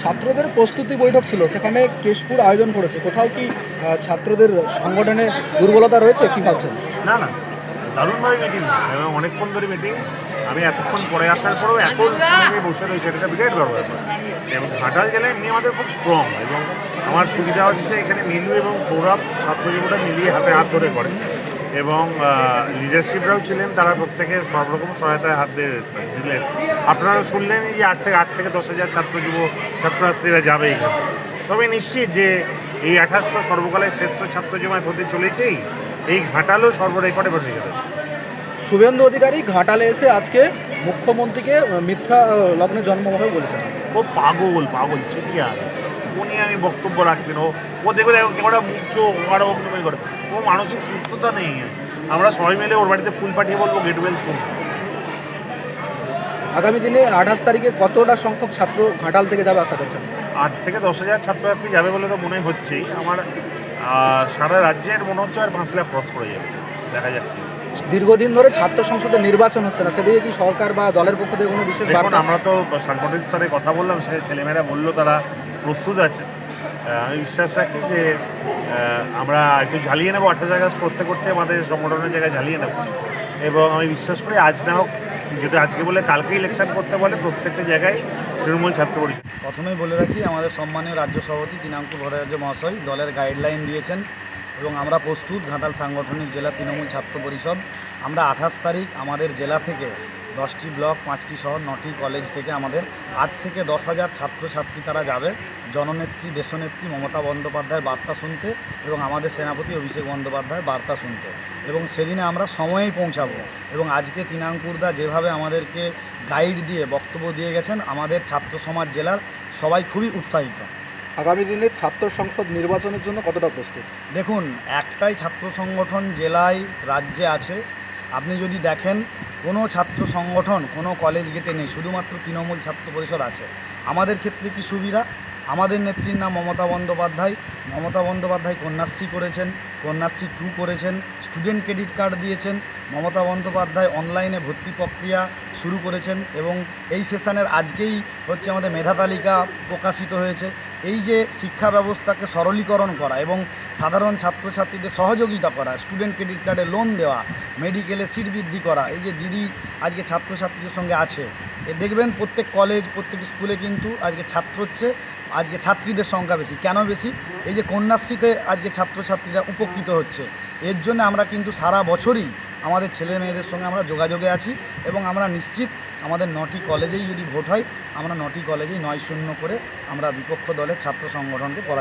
ছাত্রদের প্রস্তুতি বৈঠক ছিল, সেখানে কেশপুর আয়োজন করেছে। কোথাও কি ছাত্রদের সংগঠনে দুর্বলতা রয়েছে? কি ভাবছেন? না না, দারুণভাবে মিটিং এবং অনেকক্ষণ ধরে মিটিং আমি এতক্ষণ পরে আসার পরেও এত বসে রয়েছে, এটা বিরাট বড় ব্যাপার। এবং ঘাটাল জেলায় এমনি আমাদের খুব স্ট্রং এবং আমার সুবিধা হচ্ছে এখানে মিলু এবং সৌরভ ছাত্র জীবনটা মিলিয়ে হাতে হাত ধরে করে। এবং লিডারশিপরাও ছিলেন তারা প্রত্যেকে সব রকম সহায়তায় হাত দিয়ে দিলেন। আপনারা শুনলেন যে আট থেকে আট থেকে দশ হাজার ছাত্র যুব ছাত্রছাত্রীরা যাবে এখানে। তবে নিশ্চিত যে এই আঠাশ তো সর্বকালের শ্রেষ্ঠ ছাত্র জমায়েত হতে চলেছেই। এই ঘাটালও সর্বরেকর্ডে বসে যাবে শুভেন্দু অধিকারী ঘাটালে এসে আজকে মুখ্যমন্ত্রীকে মিথ্যা লগ্নে জন্মভাবে বলেছেন। ও পাগল পাগল চিটিয়া উনি আমি বক্তব্য রাখবেন ও ও দেখবেন কেমন মুখ চোখ ওরা বক্তব্য করে। ও মানসিক সুস্থতা নেই। আমরা সবাই মিলে ওর বাড়িতে ফুল পাঠিয়ে বলব গেট ওয়েল শুন আগামী দিনে আঠাশ তারিখে কতটা সংখ্যক ছাত্র ঘাটাল থেকে যাবে আশা করছেন? আট থেকে দশ হাজার ছাত্রছাত্রী যাবে বলে তো মনে হচ্ছেই। আমার সারা রাজ্যের মনে হচ্ছে আর পাঁচ লাখ ক্রস করে যাবে। দেখা যাক দীর্ঘদিন ধরে ছাত্র সংসদের নির্বাচন হচ্ছে না সেদিকে কি সরকার বা দলের পক্ষ থেকে কোনো বিশেষ আমরা তো সাংগঠনিক স্তরে কথা বললাম সে ছেলেমেয়েরা বলল তারা প্রস্তুত আছে। আমি বিশ্বাস রাখি যে আমরা একটু ঝালিয়ে নেব আঠাশ আগস্ট করতে করতে আমাদের সংগঠনের জায়গায় ঝালিয়ে নেব। এবং আমি বিশ্বাস করি আজ না হোক যদি আজকে বলে কালকে ইলেকশন করতে বলে প্রত্যেকটা জায়গায় তৃণমূল ছাত্র পরিষদ। প্রথমেই বলে রাখি, আমাদের সম্মানীয় রাজ্য সভাপতি দিনাঙ্কুর ভট্টাচার্য মহাশয় দলের গাইডলাইন দিয়েছেন এবং আমরা প্রস্তুত ঘাটাল সাংগঠনিক জেলা তৃণমূল ছাত্র পরিষদ। আমরা আঠাশ তারিখ আমাদের জেলা থেকে দশটি ব্লক পাঁচটি শহর নটি কলেজ থেকে আমাদের আট থেকে দশ হাজার ছাত্রছাত্রী তারা যাবে। জননেত্রী দেশনেত্রী মমতা বন্দ্যোপাধ্যায়ের বার্তা শুনতে এবং আমাদের সেনাপতি অভিষেক বন্দ্যোপাধ্যায়ের বার্তা শুনতে। এবং সেদিনে আমরা সময়েই পৌঁছাবো এবং আজকে তিনাঙ্কুরদা যেভাবে আমাদেরকে গাইড দিয়ে বক্তব্য দিয়ে গেছেন আমাদের ছাত্র সমাজ জেলার সবাই খুবই উৎসাহিত। আগামী দিনে ছাত্র সংসদ নির্বাচনের জন্য কতটা প্রস্তুত? দেখুন একটাই ছাত্র সংগঠন জেলায় রাজ্যে আছে। আপনি যদি দেখেন কোনো ছাত্র সংগঠন, কোনো কলেজ গেটে নেই, শুধুমাত্র তৃণমূল ছাত্র পরিষদ আছে। আমাদের ক্ষেত্রে কি সুবিধা? আমাদের নেত্রীর নাম মমতা বন্দ্যোপাধ্যায়। মমতা বন্দ্যোপাধ্যায় কন্যাশ্রী করেছেন, কন্যাশ্রী টু করেছেন স্টুডেন্ট ক্রেডিট কার্ড দিয়েছেন। মমতা বন্দ্যোপাধ্যায় অনলাইনে ভর্তি প্রক্রিয়া শুরু করেছেন এবং এই সেশনের আজকেই হচ্ছে আমাদের মেধা তালিকা প্রকাশিত হয়েছে। এই যে শিক্ষা ব্যবস্থাকে সরলীকরণ করা এবং সাধারণ ছাত্রছাত্রীদের সহযোগিতা করা স্টুডেন্ট ক্রেডিট কার্ডে লোন দেওয়া মেডিকেলে সিট বৃদ্ধি করা, এই যে দিদি আজকে ছাত্রছাত্রীদের সঙ্গে আছে দেখবেন প্রত্যেক কলেজ প্রত্যেক স্কুলে কিন্তু আজকে ছাত্র হচ্ছে, আজকে ছাত্রীদের সংখ্যা বেশি। কেন বেশি? এই যে কন্যাশ্রীতে আজকে ছাত্রছাত্রীরা উপকৃত হচ্ছে। এর জন্য আমরা কিন্তু সারা বছরই আমাদের ছেলে মেয়েদের সঙ্গে আমরা যোগাযোগে আছি এবং আমরা নিশ্চিত আমাদের নটি কলেজেই যদি ভোট হয়, আমরা নটি কলেজেই নয় শূন্য করে আমরা বিপক্ষ দলের ছাত্র সংগঠনকে পরা